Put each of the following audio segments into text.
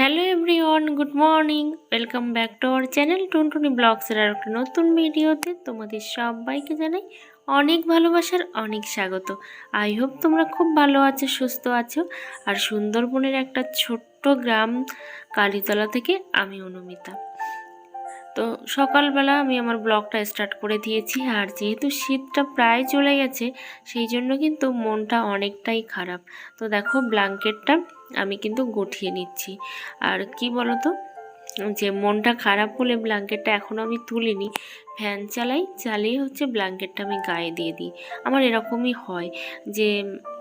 Hello everyone, good morning. Welcome back to our channel Tuntuni ব্লগসের আর একটা নতুন ভিডিওতে তোমাদের সবাইকে জানাই অনেক ভালোবাসার অনেক স্বাগত। আই হোপ তোমরা খুব ভালো আছো, সুস্থ আছো। আর সুন্দরবনের একটা ছোট্ট গ্রাম কালীতলা থেকে আমি অনুমিতা। তো সকালবেলা আমি আমার ব্লগটা স্টার্ট করে দিয়েছি। আর যেহেতু শীতটা প্রায় চলে গেছে, সেই জন্য কিন্তু মনটা অনেকটাই খারাপ। তো দেখো, ব্ল্যাঙ্কেটটা আমি কিন্তু গঠিয়ে নিচ্ছি। আর কি বলতো যে মনটা খারাপ হলে ব্ল্যাঙ্কেটটা এখনও আমি তুলিনি। ফ্যান চালাই, চালিয়ে হচ্ছে ব্ল্যাঙ্কেটটা আমি গায়ে দিয়ে দিই। আমার এরকমই হয় যে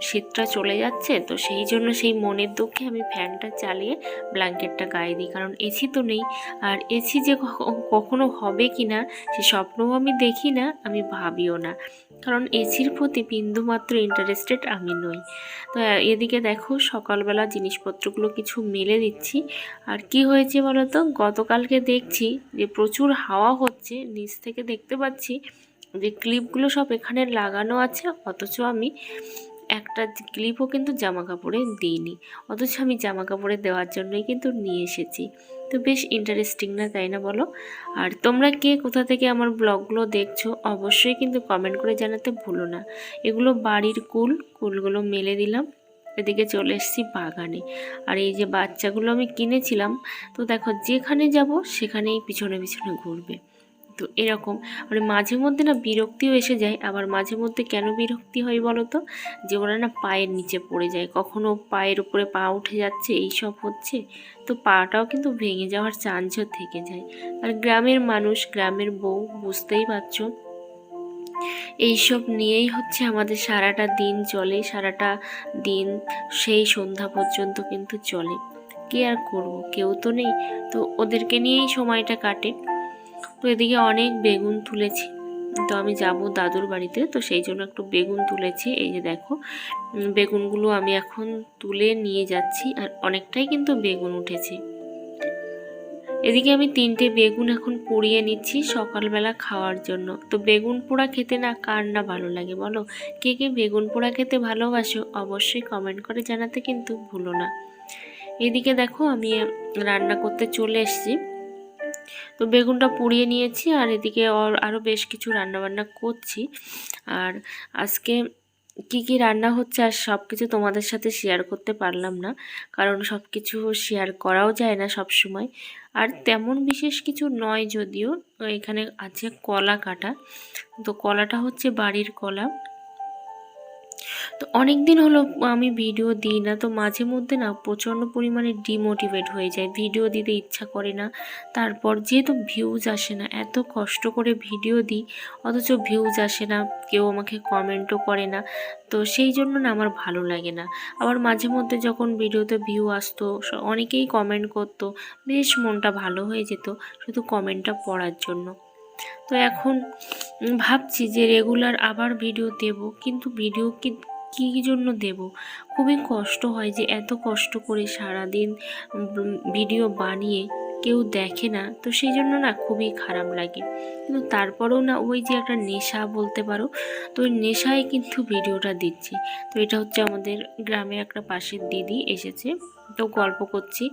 শীতটা চলে যাচ্ছে, তো সেই জন্য সেই মনের দুঃখে আমি ফ্যানটা চালিয়ে ব্ল্যাঙ্কেটটা গায়ে দিই। কারণ এসি তো নেই। আর এসি যে কখনো হবে কি না সে স্বপ্নও আমি দেখি না, আমি ভাবিও না। কারণ এসির প্রতি বিন্দুমাত্র ইন্টারেস্টেড আমি নই। তো এদিকে দেখো সকালবেলা জিনিসপত্রগুলো কিছু মেলে দিচ্ছি। আর কি হয়েছে বলো তো গতকালকে দেখছি যে প্রচুর হাওয়া হচ্ছে, নিচ থেকে দেখতে পাচ্ছি যে ক্লিপগুলো সব এখানে লাগানো আছে, অথচ আমি একটা ক্লিপও কিন্তু জামা কাপড়ে দিইনি। অথচ আমি জামা কাপড়ে দেওয়ার জন্যই কিন্তু নিয়ে এসেছি। তো বেশ ইন্টারেস্টিং না, তাই না বলো? আর তোমরা কে কোথা থেকে আমার ব্লগগুলো দেখছ, অবশ্যই কিন্তু কমেন্ট করে জানাতে ভুলো না। এগুলো বাড়ির কুল, কুলগুলো মেলে দিলাম। এদিকে চলে এসেছি বাগানে। আর এই যে বাচ্চাগুলো আমি কিনেছিলাম, তো দেখো যেখানে যাব সেখানেই পিছনে পিছনে ঘুরবে। তো এরকম। মানে মাঝে মধ্যে না বিরক্তিও এসে যায়, আবার মাঝে মধ্যে কেন বিরক্তি হয় বলো তো? যে ওরা না পায়ের নিচে পড়ে যায়, কখনো পায়ের উপরে পা উঠে যাচ্ছে এই সব হচ্ছে। তো পাটাও কিন্তু ভেঙে যাওয়ার চান্সও থেকে যায়। আর গ্রামের মানুষ, গ্রামের বউ, বুঝতেই পারছ? এইসব নিয়েই হচ্ছে আমাদের সারাটা দিন চলে, সারাটা দিন সেই সন্ধ্যা পর্যন্ত কিন্তু চলে। কি আর করব? কেউ তো নেই। তো ওদেরকে নিয়েই সময়টা কাটে। তো এদিকে অনেক বেগুন তুলেছি। তো আমি যাব দাদুর বাড়িতে, তো সেই জন্য একটু বেগুন তুলেছি। এই যে দেখো বেগুনগুলো আমি এখন তুলে নিয়ে যাচ্ছি আর অনেকটাই কিন্তু বেগুন উঠেছে। এদিকে আমি তিনটে বেগুন এখন পুড়িয়ে নিচ্ছি সকালবেলা খাওয়ার জন্য। তো বেগুন পোড়া খেতে না কার না ভালো লাগে বলো? কে কে বেগুন পোড়া খেতে ভালোবাসো অবশ্যই কমেন্ট করে জানাতে কিন্তু ভুলো না। এদিকে দেখো আমি রান্না করতে চলে এসেছি। তো বেগুনটা পুড়িয়ে নিয়েছি আর এদিকে আরও বেশ কিছু রান্নাবান্না করছি। আর আজকে কি কি রান্না হচ্ছে আর সব কিছু তোমাদের সাথে শেয়ার করতে পারলাম না, কারণ সব কিছু শেয়ার করাও যায় না সব সময় আর তেমন বিশেষ কিছু নয় যদিও, এখানে আছে কলা কাটা। তো কলাটা হচ্ছে বাড়ির কলা। তো অনেক দিন হলো আমি ভিডিও দিই না, তো মাঝে মধ্যে না প্রচণ্ড পরিমাণে ডিমোটিভেট হয়ে যায়। ভিডিও দিতে ইচ্ছা করে না, তারপর যেহেতু ভিউজ আসে না, এত কষ্ট করে ভিডিও দিই, অথচ ভিউজ আসে না, কেউ আমাকে কমেন্টও করে না, তো সেই জন্য না আমার ভালো লাগে না। আবার মাঝে মধ্যে যখন ভিডিওতে ভিউ আসতো অনেকেই কমেন্ট করতো, বেশ মনটা ভালো হয়ে যেত, শুধু কমেন্টটা পড়ার জন্য। তো এখন ভাবছি যে রেগুলার আবার ভিডিও দেব, কিন্তু ভিডিও কি, কী জন্য দেব? খুবই কষ্ট হয় যে এত কষ্ট করে সারাদিন দিন ভিডিও বানিয়ে কেউ দেখে না, তো সেই জন্য না খুবই খারাপ লাগে। কিন্তু তারপরেও না ওই যে একটা নেশা বলতে পারো, তো ওই নেশায় কিন্তু ভিডিওটা দিচ্ছি। তো এটা হচ্ছে আমাদের গ্রামের একটা পাশের দিদি এসেছে, তো গল্প করছি।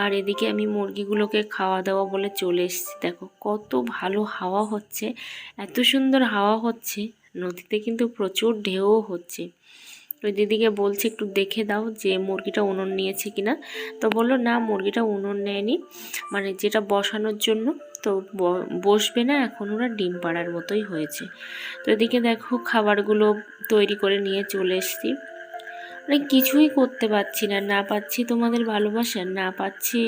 আর এদিকে আমি মুরগিগুলোকে খাওয়া দাওয়া বলে চলে এসেছি। দেখো কত ভালো হাওয়া হচ্ছে, এত সুন্দর হাওয়া হচ্ছে, নদীতে কিন্তু প্রচুর ঢেউও হচ্ছে। ওই দিদিকে বলছি একটু দেখে দাও যে মুরগিটা উনুন নিয়েছে কিনা। তো বলল, না, মুরগিটা উনুন নেয়নি। মানে যেটা বসানোর জন্য তো বসবে না, এখন ওরা ডিম পাড়ার মতোই হয়েছে। তো এদিকে দেখো খাবারগুলো তৈরি করে নিয়ে চলে এসছি। মানে কিছুই করতে পারছি না। না পাচ্ছি তোমাদের ভালোবাসা, না পাচ্ছি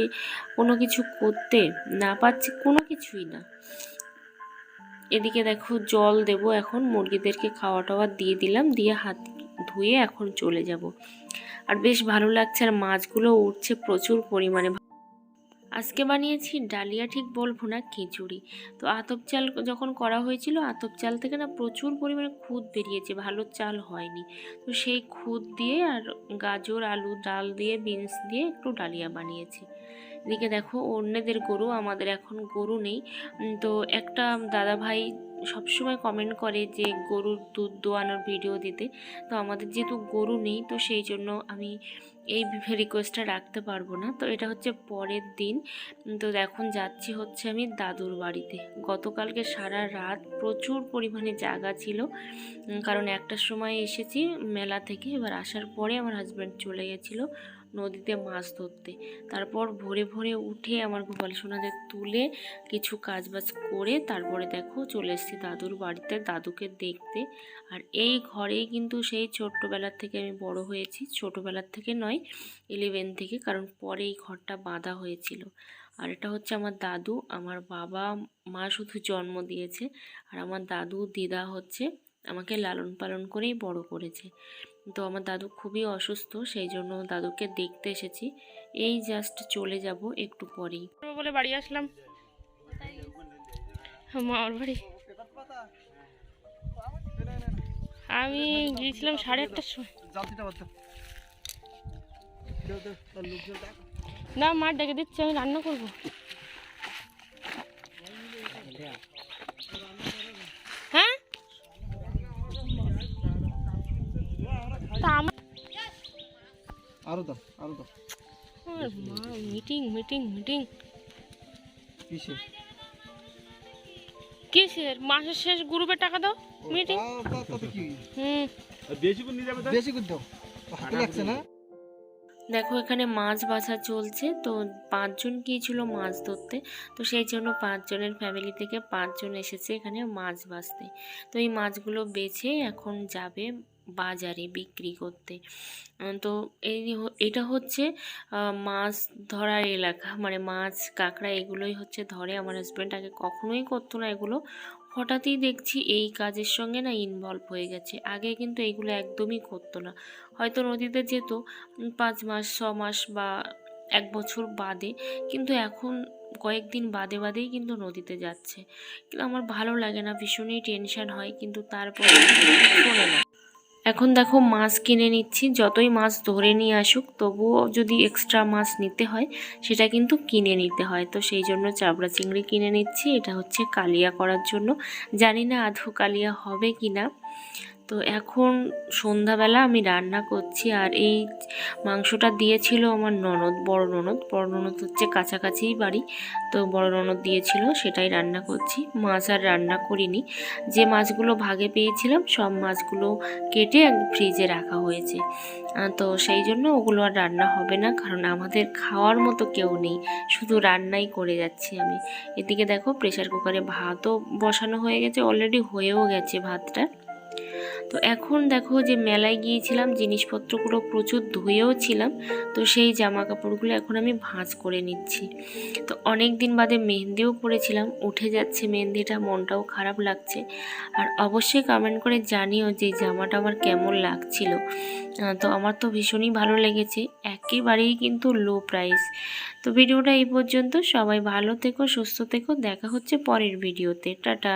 কোনো কিছু করতে, না পাচ্ছি কোনো কিছুই না। এদিকে দেখো জল দেব এখন, মুরগিদেরকে খাওয়া টাওয়া দিয়ে দিলাম, দিয়ে হাত ধুয়ে এখন চলে যাব। আর বেশ ভালো লাগছে, আর মাছগুলো উঠছে প্রচুর পরিমাণে। আজকে বানিয়েছি ডালিয়া ঠিক বলব না, খিচুড়ি। তো আতপ চাল যখন করা হয়েছিল, আতপ চাল থেকে না প্রচুর পরিমাণে খুদ বেরিয়েছে, ভালো চাল হয়নি। তো সেই খুদ দিয়ে আর গাজর, আলু, ডাল দিয়ে, বিনস দিয়ে একটু ডালিয়া বানিয়েছি। এদিকে দেখো, অন্যদের গরু, আমাদের এখন গরু নেই। তো একটা দাদা ভাই সবসময় কমেন্ট করে যে গরুর দুধ দোয়ানোর ভিডিও দিতে। তো আমাদের যেহেতু গরু নেই, তো সেই জন্য আমি এই রিকোয়েস্টটা রাখতে পারব না। তো এটা হচ্ছে পরের দিন। তো এখন যাচ্ছি হচ্ছে আমি দাদুর বাড়িতে। গতকালকে সারা রাত প্রচুর পরিমাণে জায়গা ছিল। কারণ একটার সময় এসেছি মেলা থেকে, এবার আসার পরে আমার হাজব্যান্ড চলে গেছিল। নদীতে মাছ ধরতে। তারপর ভোরে ভোরে উঠে আমার গোপাল সোনাদের তুলে কিছু কাজবাজ করে তারপরে দেখো চলে এসেছি দাদুর বাড়িতে, দাদুকে দেখতে। আর এই ঘরেই কিন্তু সেই ছোট্টবেলার থেকে আমি বড় হয়েছি। ছোটোবেলার থেকে নয় ইলেভেন থেকে, কারণ পরে এই ঘরটা বাঁধা হয়েছিল। আর এটা হচ্ছে আমার দাদু, আমার বাবা মা শুধু জন্ম দিয়েছে। আর আমার দাদু দিদা হচ্ছে আমাকে লালন পালন করেই বড় করেছে। তো আমার দাদু খুবই অসুস্থ সেই জন্য দাদুকে দেখতে এসেছি। এই জাস্ট চলে যাব একটু পরেই। বলে বাড়ি আসলাম। মামার বাড়ি। আমি গিয়েছিলাম সাড়ে আটটার সময়। না, মা ডেকে দিচ্ছি, আমি রান্না করব। আরও দাও আরও দাও। আমার মা মিটিং মিটিং মিটিং কিসে? কিসের মাসের শেষ গ্রুপে টাকা দাও মিটিং হুম। বেশি করে দাও। হাতে লাগছে না? দেখো এখানে মাছ বাছা চলছে। তো পাঁচজন গিয়েছিল মাছ ধরতে। তো সেই জন্য পাঁচজনের ফ্যামিলি থেকে পাঁচজন এসেছে এখানে মাছ বাছতে। তো এই মাছগুলো বেছে এখন যাবে বাজারে বিক্রি করতে। তো এই এটা হচ্ছে মাছ ধরার এলাকা। মানে মাছ, কাঁকড়া এগুলোই হচ্ছে ধরে। আমার হাজব্যান্ড আগে কখনোই করতো না এগুলো। হঠাৎই দেখছি এই কাজের সঙ্গে না ইনভলভ হয়ে গেছে। আগে কিন্তু এগুলো একদমই করতো না। হয়তো নদীতে যেত পাঁচ মাস, ছ মাস বা এক বছর বাদে। কিন্তু এখন কয়েকদিন বাদে, বাদেই কিন্তু নদীতে যাচ্ছে। কিন্তু আমার ভালো লাগে না, ভীষণই টেনশন হয়। কিন্তু তারপরে শোনে না। এখন দেখো মাছ কিনে নিচ্ছি, যতই মাছ ধরে নিয়ে আসুক, তবুও যদি এক্সট্রা মাছ নিতে হয়, সেটা কিন্তু কিনে নিতে হয়। তো সেই জন্য চাবড়া চিংড়ি কিনে নিচ্ছি, এটা হচ্ছে কালিয়া করার জন্য। জানি না আধো কালিয়া হবে কি না তো এখন সন্ধ্যাবেলা আমি রান্না করছি আর এই মাংসটা দিয়েছিল আমার ননদ, বড় ননদ। বড় ননদ হচ্ছে কাছাকাছিই বাড়ি, তো বড় ননদ দিয়েছিল, সেটাই রান্না করছি। মাছ আর রান্না করিনি। যে মাছগুলো ভাগে পেয়েছিলাম, সব মাছগুলো কেটে ফ্রিজে রাখা হয়েছে। তো সেই জন্য ওগুলো আর রান্না হবে না, কারণ আমাদের খাওয়ার মতো কেউ নেই। শুধু রান্নাই করে যাচ্ছি আমি। এদিকে দেখো প্রেসার কুকারে ভাতও বসানো হয়ে গেছে অলরেডি হয়েও গেছে ভাতটা। তো এখন দেখো যে মেলায় গিয়েছিলাম, জিনিসপত্রগুলো প্রচুর ধুয়েও ছিলাম, তো সেই জামা কাপড়গুলো এখন আমি ভাঁজ করে নিচ্ছি। তো অনেক দিন বাদে মেহেন্দিও পরেছিলাম, উঠে যাচ্ছে মেহেন্দিটা, মনটাও খারাপ লাগছে। আর অবশ্যই কমেন্ট করে জানিও যে জামাটা আমার কেমন লাগছিল। তো আমার তো ভীষণই ভালো লেগেছে, একেবারেই কিন্তু লো প্রাইস তো ভিডিওটা এই পর্যন্ত, সবাই ভালো থেকো, সুস্থ থেকো, দেখা হচ্ছে পরের ভিডিওতে। টাটা!